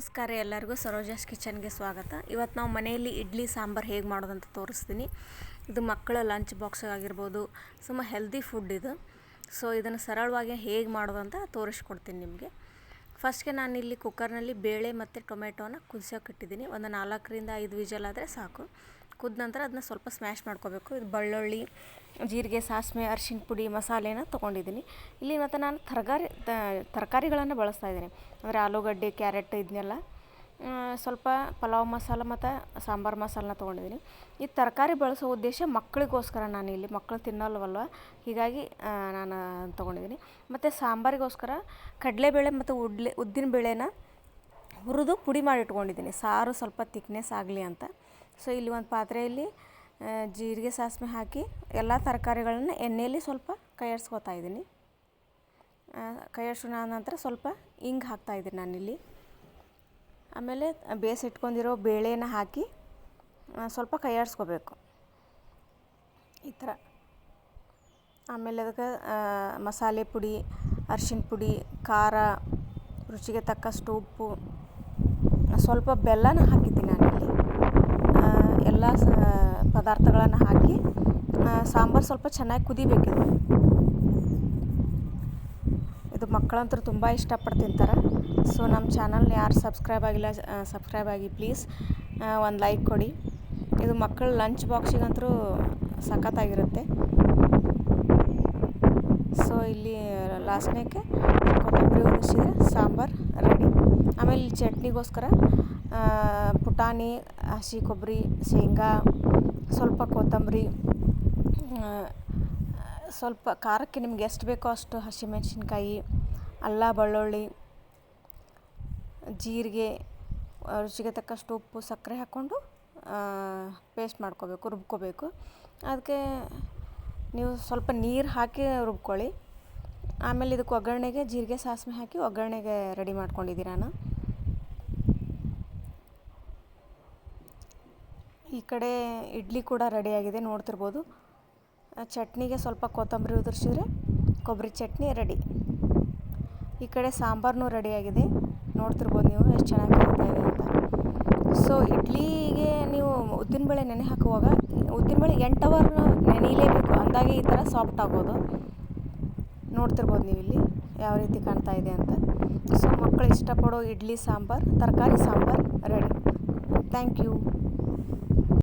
ನಮಸ್ಕಾರ ಎಲ್ಲರಿಗೂ ಸರೋಜಾಸ್ ಕಿಚನ್ಗೆ ಸ್ವಾಗತ. ಇವತ್ತು ನಾವು ಮನೆಯಲ್ಲಿ ಇಡ್ಲಿ, ಸಾಂಬಾರು ಹೇಗೆ ಮಾಡೋದಂತ ತೋರಿಸ್ತೀನಿ. ಇದು ಮಕ್ಕಳ ಲಂಚ್ ಬಾಕ್ಸ್ ಆಗಿರ್ಬೋದು, ಸುಮ್ಮ ಹೆಲ್ದಿ ಫುಡ್ ಇದು. ಸೊ ಇದನ್ನು ಸರಳವಾಗಿ ಹೇಗೆ ಮಾಡೋದಂತ ತೋರಿಸ್ಕೊಡ್ತೀನಿ ನಿಮಗೆ. ಫಸ್ಟ್ಗೆ ನಾನು ಇಲ್ಲಿ ಕುಕ್ಕರ್ನಲ್ಲಿ ಬೇಳೆ ಮತ್ತು ಟೊಮೆಟೊನ ಕುದಿಸೋಕೆ ಇಟ್ಟಿದ್ದೀನಿ. ಒಂದು ನಾಲ್ಕರಿಂದ ಐದು ವಿಜಲ್ ಆದರೆ ಸಾಕು. ಕುದ ನಂತರ ಅದನ್ನ ಸ್ವಲ್ಪ ಸ್ಮ್ಯಾಶ್ ಮಾಡ್ಕೋಬೇಕು. ಇದು ಬೆಳ್ಳುಳ್ಳಿ, ಜೀರಿಗೆ, ಸಾಸಿವೆ ಅರಿಶಿನ ಪುಡಿ, ಮಸಾಲೆನ ತೊಗೊಂಡಿದ್ದೀನಿ. ಇಲ್ಲಿ ಮತ್ತು ನಾನು ತರಕಾರಿ ತರಕಾರಿಗಳನ್ನು ಬಳಸ್ತಾ ಇದ್ದೀನಿ. ಅಂದರೆ ಆಲೂಗಡ್ಡೆ, ಕ್ಯಾರೆಟ್ ಇದನ್ನೆಲ್ಲ ಸ್ವಲ್ಪ ಪಲಾವ್ ಮಸಾಲ ಮತ್ತು ಸಾಂಬಾರು ಮಸಾಲನ ತೊಗೊಂಡಿದ್ದೀನಿ. ಈ ತರಕಾರಿ ಬಳಸೋ ಉದ್ದೇಶ ಮಕ್ಕಳಿಗೋಸ್ಕರ ನಾನು ಇಲ್ಲಿ ಮಕ್ಕಳು ತಿನ್ನಲ್ವಲ್ವ? ಹೀಗಾಗಿ ನಾನು ತೊಗೊಂಡಿದ್ದೀನಿ. ಮತ್ತು ಸಾಂಬಾರಿಗೋಸ್ಕರ ಕಡಲೆಬೇಳೆ ಮತ್ತು ಉಡ್ಲೆ, ಉದ್ದಿನ ಬೇಳೆನ ಹುರಿದು ಪುಡಿ ಮಾಡಿ ಇಟ್ಕೊಂಡಿದ್ದೀನಿ. ಸಾರು ಸ್ವಲ್ಪ ತಿಕ್ನೆಸ್ ಆಗಲಿ ಅಂತ. ಸೊ ಇಲ್ಲಿ ಒಂದು ಪಾತ್ರೆಯಲ್ಲಿ ಜೀರಿಗೆ, ಸಾಸಿವೆ ಹಾಕಿ ಎಲ್ಲ ತರಕಾರಿಗಳನ್ನು ಎಣ್ಣೆಯಲ್ಲಿ ಸ್ವಲ್ಪ ಕೈಯಾಡ್ಸ್ಕೊತಾ ಇದ್ದೀನಿ. ಕೈ ಆಡ್ಸೋಣ ನಂತರ ಸ್ವಲ್ಪ ಹಿಂಗೆ ಹಾಕ್ತಾಯಿದ್ದೀನಿ ನಾನಿಲ್ಲಿ. ಆಮೇಲೆ ಬೇಯಿಸಿಟ್ಕೊಂಡಿರೋ ಬೇಳೆನ ಹಾಕಿ ಸ್ವಲ್ಪ ಕೈಯಾಡಿಸ್ಕೋಬೇಕು ಈ ಥರ. ಆಮೇಲೆ ಅದಕ್ಕೆ ಮಸಾಲೆ ಪುಡಿ, ಅರ್ಶಿಣ ಪುಡಿ, ಖಾರ ರುಚಿಗೆ ತಕ್ಕಷ್ಟು ಉಪ್ಪು ಸ್ವಲ್ಪ ಬೆಲ್ಲನ ಹಾಕಿದ್ದೀನಿ ನಾನಿಲ್ಲಿ. ಎಲ್ಲ ಸ, ಪದಾರ್ಥಗಳನ್ನು ಹಾಕಿ ಸಾಂಬಾರು ಸ್ವಲ್ಪ ಚೆನ್ನಾಗಿ ಕುದಿಬೇಕಿದೆ ಇದು. ಮಕ್ಕಳಂತೂ ತುಂಬ ಇಷ್ಟಪಟ್ಟು ತಿಂತಾರೆ. ಸೊ ನಮ್ಮ ಚಾನಲ್ನ ಯಾರು ಸಬ್ಸ್ಕ್ರೈಬ್ ಆಗಿಲ್ಲ ಸಬ್ಸ್ಕ್ರೈಬ್ ಆಗಿ ಪ್ಲೀಸ್ ಒಂದು ಲೈಕ್ ಕೊಡಿ. ಇದು ಮಕ್ಕಳು ಲಂಚ್ ಬಾಕ್ಸಿಗಂತೂ ಸಖತ್ತಾಗಿರುತ್ತೆ. ಸೊ ಇಲ್ಲಿ ಲಾಸ್ಟ್ನೇಗೆ ಕೊತ್ತಂಬರಿ ಉದಿಸಿದ್ರೆ ಸಾಂಬಾರು ರೆಡಿ. ಆಮೇಲೆ ಚಟ್ನಿಗೋಸ್ಕರ ಪುಟಾಣಿ, ಹಸಿ ಕೊಬ್ಬರಿ, ಶೇಂಗಾ, ಸ್ವಲ್ಪ ಕೊತ್ತಂಬರಿ ಸ್ವಲ್ಪ ಖಾರಕ್ಕೆ ನಿಮ್ಗೆ ಎಷ್ಟು ಬೇಕೋ ಅಷ್ಟು ಹಸಿಮೆಣ್ಸಿನ್ಕಾಯಿ, ಅಲ್ಲ ಬೆಳ್ಳುಳ್ಳಿ, ಜೀರಿಗೆ ರುಚಿಗೆ ತಕ್ಕಷ್ಟು ಉಪ್ಪು, ಸಕ್ಕರೆ ಹಾಕ್ಕೊಂಡು ಪೇಸ್ಟ್ ಮಾಡ್ಕೋಬೇಕು, ರುಬ್ಕೋಬೇಕು. ಅದಕ್ಕೆ ನೀವು ಸ್ವಲ್ಪ ನೀರು ಹಾಕಿ ರುಬ್ಕೊಳ್ಳಿ. ಆಮೇಲೆ ಇದಕ್ಕೆ ಒಗ್ಗರಣೆಗೆ ಜೀರಿಗೆ, ಸಾಸಿವೆ ಹಾಕಿ ಒಗ್ಗರಣೆಗೆ ರೆಡಿ ಮಾಡ್ಕೊಂಡಿದ್ದೀನಿ ನಾನು. ಈ ಕಡೆ ಇಡ್ಲಿ ಕೂಡ ರೆಡಿಯಾಗಿದೆ ನೋಡ್ತಿರ್ಬೋದು. ಚಟ್ನಿಗೆ ಸ್ವಲ್ಪ ಕೊತ್ತಂಬರಿ ಉದುರಿಸಿದ್ರೆ ಕೊಬ್ಬರಿ ಚಟ್ನಿ ರೆಡಿ. ಈ ಕಡೆ ಸಾಂಬಾರನು ರೆಡಿಯಾಗಿದೆ ನೋಡ್ತಿರ್ಬೋದು ನೀವು ಎಷ್ಟು ಚೆನ್ನಾಗಿ ಕಾಣ್ತಾ ಅಂತ. ಸೊ ಇಡ್ಲಿಗೆ ನೀವು ಉದ್ದಿನಬೇಳೆ ನೆನೆ ಹಾಕುವಾಗ, ಉದ್ದಿನಬೇಳೆ ಎಂಟು ಅವರ್ ನೆನೆಯಲೇಬೇಕು. ಅಂದಾಗೆ ಈ ಥರ ಸಾಫ್ಟ್ ಆಗೋದು. ನೋಡ್ತಿರ್ಬೋದು ನೀವು ಇಲ್ಲಿ ಯಾವ ರೀತಿ ಕಾಣ್ತಾ ಇದೆ ಅಂತ. ಸೊ ಮಕ್ಕಳು ಇಷ್ಟಪಡೋ ಇಡ್ಲಿ ಸಾಂಬಾರು, ತರಕಾರಿ ಸಾಂಬಾರು, ರೆಡಿ. Thank you.